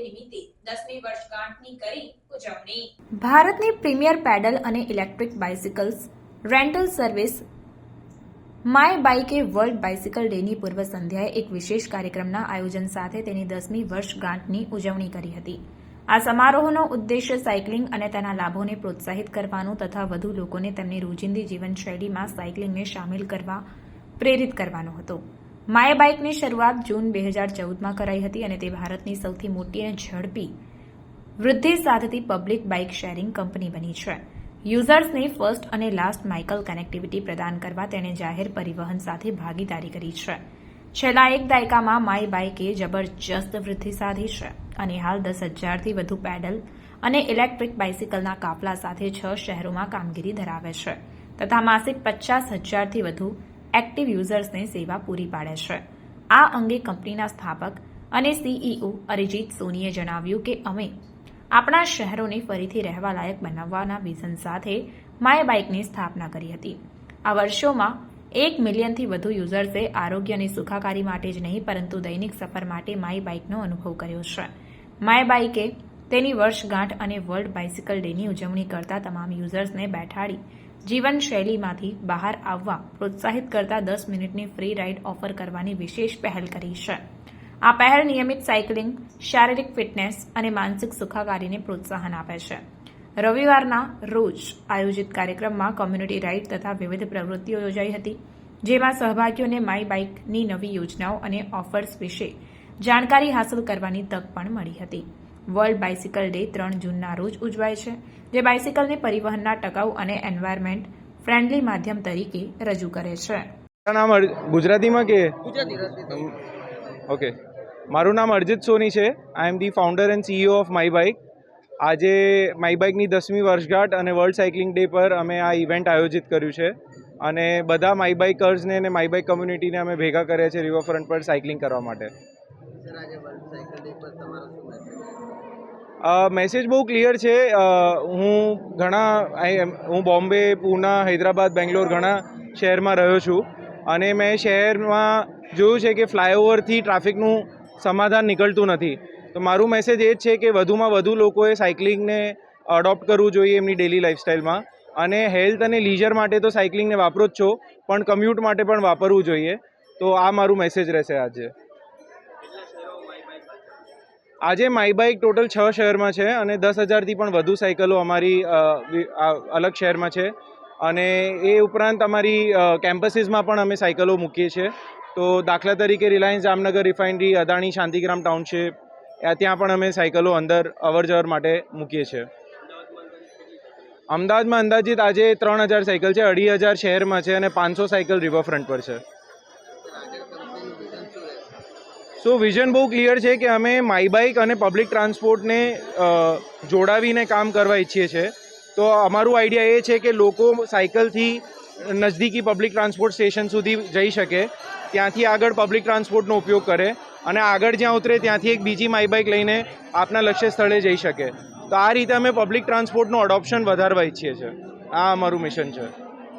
નિમિત્તે દસમી વર્ષગાંઠની કરી ઉજવણી. ભારતની પ્રીમિયર પેડલ અને electric bicycles rental service my બાઇકે world bicycle ડેની પૂર્વ સંધ્યાએ એક વિશેષ કાર્યક્રમના આયોજન સાથે તેની દસમી વર્ષગાંઠની ઉજવણી કરી હતી. આ સમારોહનો ઉદ્દેશ્ય સાયકલિંગ અને તેના લાભોને પ્રોત્સાહિત કરવાનું તથા વધુ લોકોને તેમની રોજિંદી જીવનશૈલીમાં સાયકલિંગને સામેલ કરવા પ્રેરિત કરવાનો હતો. માય બાઇકની શરૂઆત જૂન બે હજાર ચૌદમાં કરાઈ હતી અને તે ભારતની સૌથી મોટી અને ઝડપી વૃદ્ધિ સાધતી પબ્લિક બાઇક શેરિંગ કંપની બની છે. યુઝર્સને ફર્સ્ટ અને લાસ્ટ માઇકલ કનેક્ટિવિટી પ્રદાન કરવા તેણે જાહેર પરિવહન સાથે ભાગીદારી કરી છે. છેલ્લા એક દાયકામાં માય બાઇકે જબરજસ્ત વૃદ્ધિ સાધી છે અને હાલ દસ હજારથી વધુ પેડલ અને ઇલેક્ટ્રિક બાઇસિકલના કાફલા સાથે છ શહેરોમાં કામગીરી ધરાવે છે તથા માસિક પચાસ હજારથી વધુ એક્ટિવ યુઝર્સને સેવા પૂરી પાડે છે. આ અંગે કંપનીના સ્થાપક અને સીઈઓ અરિજીત સોનીએ જણાવ્યું કે અમે આપણા શહેરોને ફરીથી રહેવા લાયક બનાવવાના વિઝન સાથે માય બાઇકની સ્થાપના કરી હતી. આ વર્ષોમાં એક મિલિયનથી વધુ યુઝર્સે આરોગ્ય અને સુખાકારી માટે જ નહીં, પરંતુ દૈનિક સફર માટે માય બાઇકનો અનુભવ કર્યો છે. માય બાઇકે તેની વર્ષગાંઠ અને વર્લ્ડ બાઇસિકલ ડેની ઉજવણી કરતા તમામ યુઝર્સને બેઠાડી જીવનશૈલીમાંથી બહાર આવવા પ્રોત્સાહિત કરતા દસ મિનિટની ફ્રી રાઇડ ઓફર કરવાની વિશેષ પહેલ કરી છે. આ પહેલ નિયમિત સાયકલિંગ, શારીરિક ફિટનેસ અને માનસિક સુખાકારીને પ્રોત્સાહન આપે છે. રવિવારના રોજ આયોજિત કાર્યક્રમમાં કોમ્યુનિટી રાઇડ તથા વિવિધ પ્રવૃત્તિઓ યોજાઈ હતી, જેમાં સહભાગીઓને માય બાઇકની નવી યોજનાઓ અને ઓફર્સ વિશે જાણકારી હાંસલ કરવાની તક પણ મળી હતી. વર્લ્ડ બાઇસિકલ ડે ત્રણ જૂનના રોજ ઉજવાય છે જે બાઇસિકલને પરિવહનના ટકાઉ અને એન્વાયરમેન્ટ ફ્રેન્ડલી માધ્યમ તરીકે રજૂ કરે છે. નામ ગુજરાતીમાં કે? ઓકે મારું નામ અર્જિત સોની છે. I am the founder and CEO of my bike આજે માય બાઇકની દસમી વર્ષગાંઠ અને વર્લ્ડ સાયકલિંગ ડે પર અમે આ ઇવેન્ટ આયોજિત કર્યું છે. અને બધા માય બાઇકર્સને અને માય બાઇક કમ્યુનિટીને અમે ભેગા કર્યા છે રિવરફ્રન્ટ પર સાયકલિંગ કરવા માટે. મેસેજ બહુ ક્લિયર છે. હું ઘણા હું બોમ્બે, પૂના, હૈદરાબાદ, બેંગ્લોર ઘણા શહેરમાં રહ્યો છું. અને મેં શહેરમાં જોયું છે કે ફ્લાયઓવરથી ટ્રાફિકનું સમાધાન નીકળતું નથી. તો મારું મેસેજ એ જ છે કે વધુમાં વધુ લોકોએ સાયકલિંગને અડોપ્ટ કરવું જોઈએ એમની ડેલી લાઈફસ્ટાઈલમાં અને હેલ્થ અને લીઝર માટે તો સાયકલિંગને વાપરો જ છો, પણ કમ્યુટ માટે પણ વાપરવું જોઈએ. તો આ મારું મેસેજ રહેશે આજે. આજે માય બાઇક ટોટલ છ શહેરમાં છે અને દસ હજારથી પણ વધુ સાયકલો અમારી અલગ શહેરમાં છે. અને એ ઉપરાંત અમારી કેમ્પસીસમાં પણ અમે સાયકલો મૂકીએ છીએ. તો દાખલા તરીકે રિલાયન્સ જામનગર રિફાઇનરી, અદાણી, શાંતિગ્રામ ટાઉનશીપ ત્યાં પણ અમે સાયકલો અંદર અવર જવર માટે મૂકીએ છીએ. અમદાવાદમાં અંદાજિત આજે ત્રણ હજાર સાયકલ છે, અઢી હજાર શહેરમાં છે અને પાંચસો સાયકલ રિવરફ્રન્ટ પર છે સર આગળ કંપનીનું વિઝન શું રહેશે સો વિઝન બહુ ક્લિયર છે કે અમે માય બાઇક અને પબ્લિક ટ્રાન્સપોર્ટને જોડાવીને કામ કરવા ઈચ્છીએ છીએ. તો અમારું આઈડિયા એ છે કે લોકો સાયકલથી નજદીકી પબ્લિક ટ્રાન્સપોર્ટ સ્ટેશન સુધી જઈ શકે, ત્યાંથી આગળ પબ્લિક ટ્રાન્સપોર્ટનો ઉપયોગ કરે અને આગળ જ્યાં ઉતરે ત્યાંથી એક બીજી માય બાઇક લઈને આપના લક્ષ્ય સ્થળે જઈ શકે. તો આ રીતે અમે પબ્લિક ટ્રાન્સપોર્ટનું અડોપ્શન વધારવા ઈચ્છીએ છીએ. આ અમારું મિશન છે.